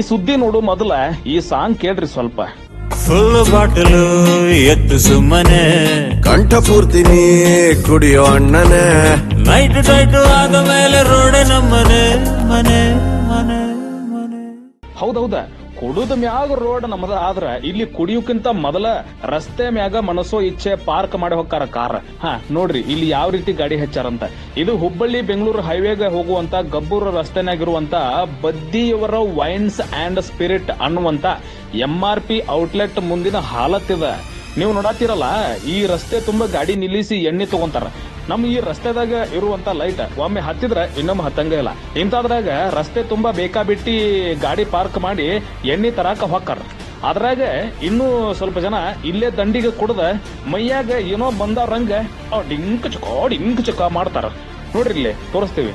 ಸುದ್ದಿ ನೋಡು ಮೊದಲ ಈ ಸಾಂಗ್ ಕೇಳ್ರಿ ಸ್ವಲ್ಪ. ಫುಲ್ ಬಾಟಲು ಎತ್ತು ಸುಮ್ಮನೆ. ಕಂಠ ಪೂರ್ತಿನಿ ಕುಡಿಯೋ ಅಣ್ಣನೆ. ನೈಟ್ ಟೈಟ್ ಆದ ಮೇಲೆ ರೋಡೆ ನಮ್ಮನೆ ಮನೆ ಮನೆ ಮನೆ. ಹೌದೌದ ಕುಡುದ ಮ್ಯಾಗ ರೋಡ್ ನಮ್ಮದ ಆದ್ರ ಇಲ್ಲಿ ಕುಡಿಯೋಕ್ಕಿಂತ ಮೊದಲ ರಸ್ತೆ ಮ್ಯಾಗ ಮನಸೋ ಇಚ್ಛೆ ಪಾರ್ಕ್ ಮಾಡಿ ಹೋಗ್ತಾರ ಕಾರ್. ಹಾ, ನೋಡ್ರಿ, ಇಲ್ಲಿ ಯಾವ ರೀತಿ ಗಾಡಿ ಹಚ್ಚಾರಂತ. ಇದು ಹುಬ್ಬಳ್ಳಿ ಬೆಂಗಳೂರು ಹೈವೇಗೆ ಹೋಗುವಂತ, ಗಬ್ಬೂರು ರಸ್ತೆನಾಗಿರುವಂತ ಬದ್ದಿಯವರ ವೈನ್ಸ್ ಅಂಡ್ ಸ್ಪಿರಿಟ್ ಅನ್ನುವಂತ ಎಂ ಆರ್ ಪಿ ಔಟ್ಲೆಟ್ ಮುಂದಿನ ಹಾಲತ್ತಿದ ನೀವು ನೋಡತ್ತಿರಲ್ಲ ಈ ರಸ್ತೆ ತುಂಬಾ ಗಾಡಿ ನಿಲ್ಲಿಸಿ ಎಣ್ಣೆ ತಗೊಂತಾರ. ನಮ್ ಈ ರಸ್ತೆದಾಗ ಇರುವಂತ ಲೈಟ್ ಒಮ್ಮೆ ಹತ್ತಿದ್ರ ಇನ್ನೊಮ್ಮೆ ಹತ್ತಂಗ ಇಲ್ಲ. ಇಂಥದ್ರಾಗ ರಸ್ತೆ ತುಂಬಾ ಬೇಕಾಬಿಟ್ಟಿ ಗಾಡಿ ಪಾರ್ಕ್ ಮಾಡಿ ಎಣ್ಣೆ ತರಾಕ ಹೊಕ್ಕಾರ. ಅದ್ರಾಗ ಇನ್ನೂ ಸ್ವಲ್ಪ ಜನ ಇಲ್ಲೇ ದಂಡಿಗೆ ಕುಡ್ದ ಮೈಯಾಗ ಏನೋ ಬಂದವ್ರಂಗ ಅವ್ ಡಿಂಕ್ ಚುಕೋ, ಡಿಂಕ್ ಚುಕ ಮಾಡ್ತಾರ. ನೋಡ್ರಿ ಇಲ್ಲಿ, ತೋರಿಸ್ತೀವಿ.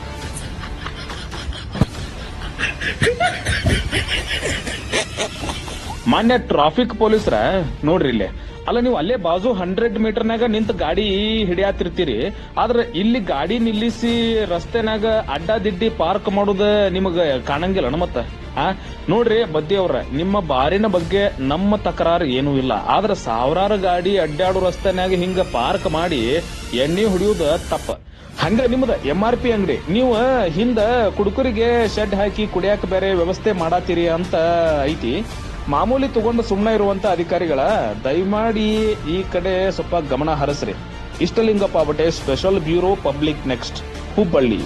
ಮಾನ್ಯ ಟ್ರಾಫಿಕ್ ಪೊಲೀಸ್ರ, ನೋಡ್ರಿ ಇಲ್ಲಿ. ಅಲ್ಲ, ನೀವು ಅಲ್ಲೇ ಬಾಜು ಹಂಡ್ರೆಡ್ ಮೀಟರ್ನಾಗ ನಿಂತ ಗಾಡಿ ಹಿಡಿಯಾತಿರ್ತೀರಿ. ಆದ್ರೆ ಇಲ್ಲಿ ಗಾಡಿ ನಿಲ್ಲಿಸಿ ರಸ್ತೆನಾಗ ಅಡ್ಡಾದಿಡ್ಡಿ ಪಾರ್ಕ್ ಮಾಡುದ ನಿಮಗ ಕಾಣಂಗಿಲ್ಲ ಮತ್ತ? ಆ? ನೋಡ್ರಿ ಬದ್ದಿ ಅವ್ರ, ನಿಮ್ಮ ಬಾರಿನ ಬಗ್ಗೆ ನಮ್ಮ ತಕರಾರು ಏನೂ ಇಲ್ಲ. ಆದ್ರೆ ಸಾವಿರಾರು ಗಾಡಿ ಅಡ್ಡಾಡೋ ರಸ್ತೆನಾಗ ಹಿಂಗ ಪಾರ್ಕ್ ಮಾಡಿ ಎಣ್ಣೆ ಹೊಡಿಯೋದ ತಪ್ಪ. ಹಂಗ ನಿಮ್ದ ಎಂ ಆರ್ ಪಿ ಅಂಗಡಿ, ನೀವು ಹಿಂದ ಕುಡುಕರಿಗೆ ಶೆಡ್ ಹಾಕಿ ಕುಡಿಯಾಕ ಬೇರೆ ವ್ಯವಸ್ಥೆ ಮಾಡಾತೀರಿ ಅಂತ ಐತಿ. ಮಾಮೂಲಿ ತಗೊಂಡು ಸುಮ್ಮನೆ ಇರುವಂತ ಅಧಿಕಾರಿಗಳ ದಯಮಾಡಿ ಈ ಕಡೆ ಸ್ವಲ್ಪ ಗಮನ ಹರಿಸ್ರಿ. ಇಷ್ಟಲಿಂಗಪ್ಪ ಬಟ್ಟೆ special bureau public next Hubballi.